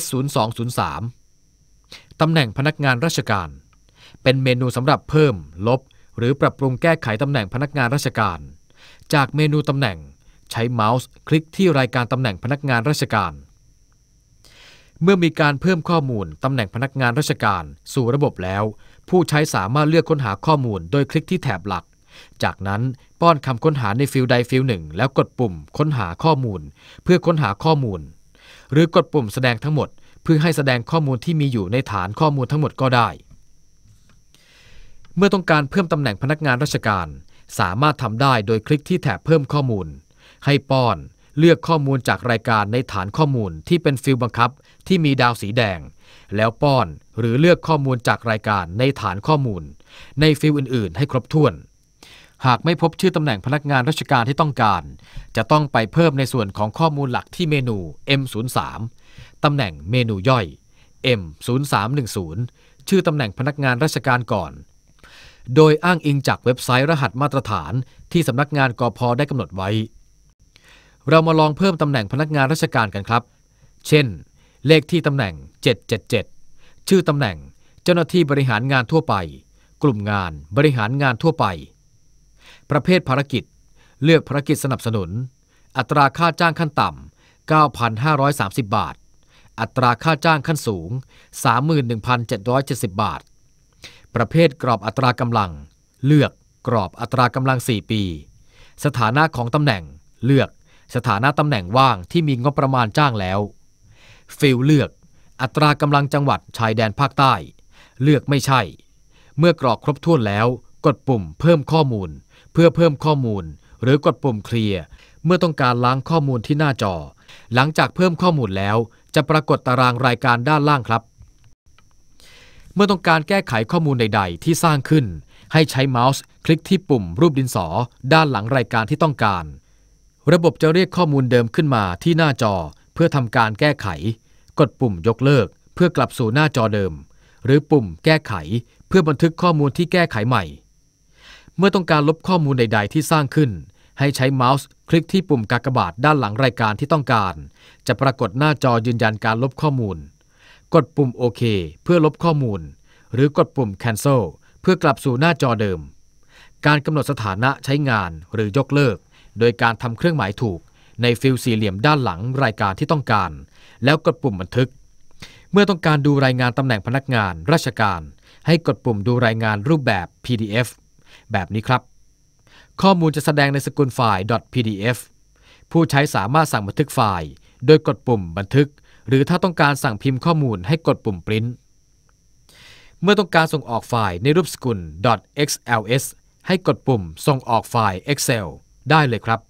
S0203 ตำแหน่งพนักงานราชการ เป็นเมนูสำหรับเพิ่ม ลบ หรือปรับปรุงแก้ไขตำแหน่งพนักงานราชการ จากเมนูตำแหน่งใช้เมาส์คลิกที่รายการตำแหน่งพนักงานราชการ เมื่อมีการเพิ่มข้อมูลตำแหน่งพนักงานราชการ สู่ระบบแล้ว ผู้ใช้สามารถเลือกค้นหาข้อมูลโดยคลิกที่แถบหลัก จากนั้นป้อนคำค้นหาในฟิลใดฟิลหนึ่ง แล้วกดปุ่ม ค้นหาข้อมูล เพื่อค้นหาข้อมูล หรือกดปุ่มแสดงทั้งหมด เพื่อให้แสดงข้อมูลที่มีอยู่ในฐานข้อมูลทั้งหมดก็ได้ เมื่อต้องการเพิ่มตำแหน่งพนักงานราชการ สามารถทำได้โดยคลิกที่แถบเพิ่มข้อมูล ให้ป้อนเลือกข้อมูลจากรายการในฐานข้อมูลที่เป็นฟิลบังคับที่มีดาวสีแดง แล้วป้อนหรือเลือกข้อมูลจากรายการในฐานข้อมูล ในฟิลอื่น ๆ ให้ครบถ้วน หากไม่พบชื่อตำแหน่งพนักงานราชการที่ต้องการ จะต้องไปเพิ่มในส่วนของข้อมูลหลักที่เมนู M03 ตำแหน่งเมนูย่อย M0310 ชื่อตำแหน่งพนักงานราชการก่อน โดยอ้างอิงจากเว็บไซต์รหัสมาตรฐานที่สำนักงานกอพอได้กำหนดไว้ เรามาลองเพิ่มตำแหน่งพนักงานราชการกันครับ เช่น เลขที่ตำแหน่ง 777 ชื่อตำแหน่ง เจ้าหน้าที่บริหารงานทั่วไป กลุ่มงานบริหารงานทั่วไป ประเภทภารกิจ เลือกภารกิจสนับสนุน อัตราค่าจ้างขั้นต่ำ 9,530 บาท อัตราค่าจ้างขั้นสูง 31,770 บาท ประเภทกรอบอัตรากำลัง เลือกกรอบอัตรากำลัง 4 ปี สถานะของตำแหน่ง เลือกสถานะตำแหน่งว่างที่มีงบประมาณจ้างแล้ว ฟิลเลือก อัตรากำลังจังหวัดชายแดนภาคใต้ เลือกไม่ใช่ เมื่อกรอกครบถ้วนแล้ว กดปุ่มเพิ่มข้อมูล เพื่อเพิ่มข้อมูล หรือกดปุ่มเคลียร์เมื่อต้องการล้างข้อมูลที่หน้าจอ หลังจากเพิ่มข้อมูลแล้ว จะปรากฏตารางรายการด้านล่างครับ เมื่อต้องการแก้ไขข้อมูลใด ๆ ที่สร้างขึ้น ให้ใช้เมาส์คลิกที่ปุ่มรูปดินสอ ด้านหลังรายการที่ต้องการ ระบบจะเรียกข้อมูลเดิมขึ้นมาที่หน้าจอ เพื่อทำการแก้ไข กดปุ่มยกเลิก เพื่อกลับสู่หน้าจอเดิม หรือปุ่มแก้ไข เพื่อบันทึกข้อมูลที่แก้ไขใหม่ เมื่อต้องการลบข้อมูลใด ๆ ที่สร้างขึ้น ให้ใช้เมาส์คลิกที่ปุ่มกากบาทด้านหลังรายการที่ต้องการ จะปรากฏหน้าจอยืนยันการลบข้อมูล กดปุ่มโอเคเพื่อลบข้อมูล หรือกดปุ่ม cancel เพื่อกลับสู่หน้าจอเดิม การกำหนดสถานะใช้งานหรือยกเลิก โดยการทำเครื่องหมายถูก ในฟิลสี่เหลี่ยมด้านหลังรายการที่ต้องการ แล้วกดปุ่มบันทึก เมื่อต้องการดูรายงานตำแหน่งพนักงาน ราชการ ให้กดปุ่มดูรายงานรูปแบบ PDF แบบนี้ครับ ข้อมูลจะแสดงในสกุลไฟล์ .pdf ผู้ใช้สามารถสั่งบันทึกไฟล์ โดยกดปุ่มบันทึก หรือถ้าต้องการสั่งพิมพ์ข้อมูลให้กดปุ่มปริ้นเมื่อต้องการส่งออกไฟล์ในรูปสกุล .xls ให้กดปุ่มส่งออกไฟล์ Excel ได้เลยครับ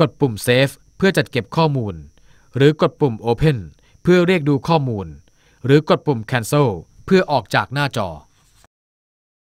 กดปุ่ม Save เพื่อจัดเก็บข้อมูล หรือกดปุ่ม Open เพื่อเรียกดูข้อมูล หรือกดปุ่ม Cancel เพื่อออกจากหน้าจอ